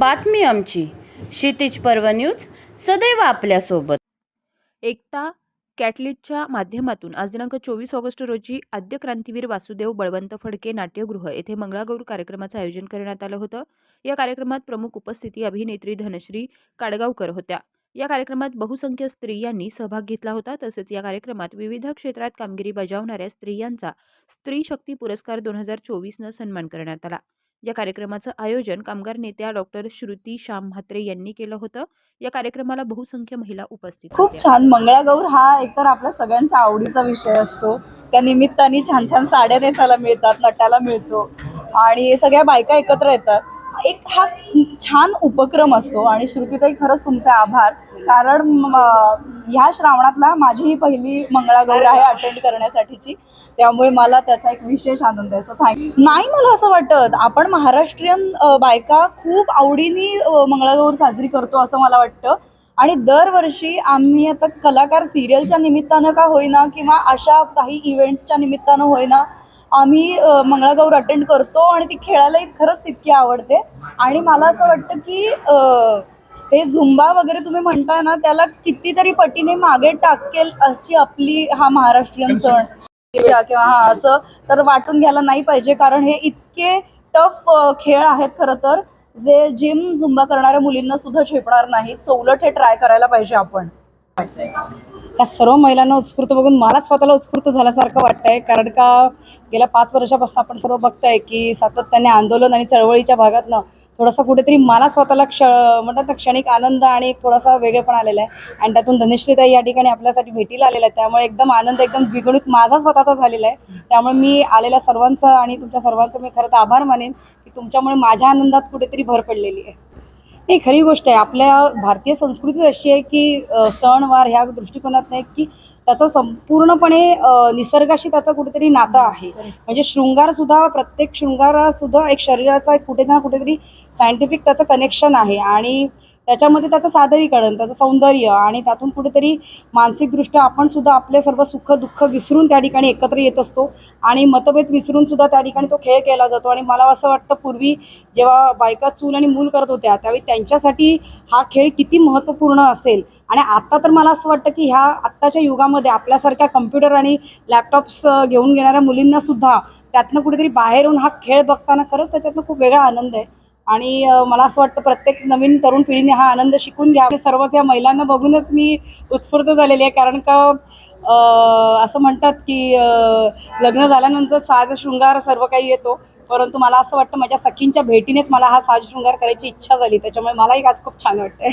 बातमी आमची. क्षितिज पर्व न्यूज सदैव आपल्यासोबत. एकता कॅटलिटच्या माध्यमातून आज दिनांक चोवीस ऑगस्ट रोजी आद्य क्रांतीवीर वासुदेव बळवंत फडके नाट्यगृह येथे मंगळागौर कार्यक्रमाचं आयोजन करण्यात आलं होतं. या कार्यक्रमात प्रमुख उपस्थिती अभिनेत्री धनश्री काडगावकर होत्या. या कार्यक्रमात बहुसंख्य स्त्रियांनी सहभाग घेतला होता. तसेच या कार्यक्रमात विविध क्षेत्रात कामगिरी बजावणाऱ्या स्त्रियांचा स्त्री शक्ती पुरस्कार दोन हजार चोवीसनं सन्मान करण्यात आला. या कार्यक्रमाचं आयोजन कामगार नेत्या डॉक्टर श्रुती श्याम म्हात्रे यांनी केलं होतं. या कार्यक्रमाला बहुसंख्य महिला उपस्थित खूप. छान. मंगळागौर हा एकतर आपल्या सगळ्यांच्या आवडीचा विषय असतो. त्या निमित्ताने छान छान साड्या नेसायला मिळतात नटायला मिळतो. आणि सगळ्या बायका एकत्र येतात. एक हा छान उपक्रम असतो आणि श्रुतीताई खरंच तुमचे आभार. कारण ह्या श्रावणातला माझी ही पहिली मंगळागौर आहे अटेंड करण्यासाठीची. त्यामुळे मला त्याचा एक विशेष आनंद आहे. सो थँक्यू नाही मला असं वाटत आपण महाराष्ट्रीयन बायका खूप आवडीने मंगळागौर साजरी करतो असं मला वाटतं. आणि दरवर्षी आम्ही आता कलाकार सिरियलच्या निमित्तानं का होईना किंवा अशा काही इव्हेंट्सच्या निमित्तानं होईना आम्ही मंगळागौर अटेंड करतो आणि ती खेळायलाही खरंच तितकी आवडते. आणि मला असं वाटतं की हे झुंबा वगैरे तुम्ही म्हणताय ना त्याला कितीतरी पटीने मागे टाकेल अशी आपली हा महाराष्ट्रीयन सण. किंवा हा असं तर वाटून घ्यायला नाही पाहिजे कारण हे इतके टफ खेळ आहेत खरं तर जे जिम झुंबा करणाऱ्या मुलींना सुद्धा झेपणार नाही सो उलट हे ट्राय करायला पाहिजे आपण. या सर्व महिलांना उत्स्फूर्त बघून मला स्वतःला उत्स्फूर्त झाल्यासारखं वाटतंय. कारण का गेल्या पाच वर्षापासून आपण सर्व बघताय की सातत्याने आंदोलन आणि चळवळीच्या भागातनं थोडासा कुठेतरी मला स्वतःला क्ष म्हणतात ना क्षणिक आनंद आणि एक थोडासा वेगळेपण आलेला आहे. आणि त्यातून धनश्रीताई या ठिकाणी आपल्यासाठी भेटीला आलेला आहे त्यामुळे एकदम आनंद एकदम द्विगुणित माझा स्वतःचा झालेला आहे. त्यामुळे मी आलेल्या सर्वांचं आणि तुमच्या सर्वांचं मी खरं तर आभार मानेन की तुमच्यामुळे माझ्या आनंदात कुठेतरी भर पडलेली आहे. नाही खरी गोष्ट आहे. आपल्या भारतीय संस्कृती अशी आहे की सणवार ह्या दृष्टिकोनात नाही की त्याचा संपूर्णपणे निसर्गाशी त्याचा कुठेतरी नातं आहे. म्हणजे शृंगार सुद्धा प्रत्येक शृंगारा सुद्धा एक शरीराचा एक कुठे ना कुठेतरी सायंटिफिक त्याचं कनेक्शन आहे. आणि त्याच्यामध्ये त्याचं सादरीकरण त्याचं सौंदर्य आणि त्यातून कुठेतरी मानसिकदृष्ट्या आपण सुद्धा आपले सर्व सुख दुःख विसरून त्या ठिकाणी एकत्र येत असतो. आणि मतभेद विसरून सुद्धा त्या ठिकाणी तो खेळ केला जातो. आणि मला असं वाटतं पूर्वी जेव्हा बायका चूल आणि मूल करत होत्या त्यावेळी त्यांच्यासाठी हा खेळ किती महत्त्वपूर्ण असेल? आणि आत्ता तर मला असं वाटतं की ह्या आत्ताच्या युगामध्ये आपल्यासारख्या कम्प्युटर आणि लॅपटॉप्स घेऊन घेणाऱ्या मुलींना सुद्धा त्यातनं कुठेतरी बाहेर येऊन हा खेळ बघताना खरंच त्याच्यातनं खूप वेगळा आनंद आहे. आणि मला असं वाटतं प्रत्येक नवीन तरुण पिढीने हा आनंद शिकून घ्या सर्वच या महिलांना बघूनच मी उत्स्फूर्त झालेली आहे. कारण का असं म्हणतात की लग्न झाल्यानंतर साज शृंगार सर्व काही येतो. परंतु मला असं वाटतं माझ्या सखींच्या भेटीनेच मला हा साज शृंगार करायची इच्छा झाली. त्याच्यामुळे मलाही आज खूप छान वाटतंय.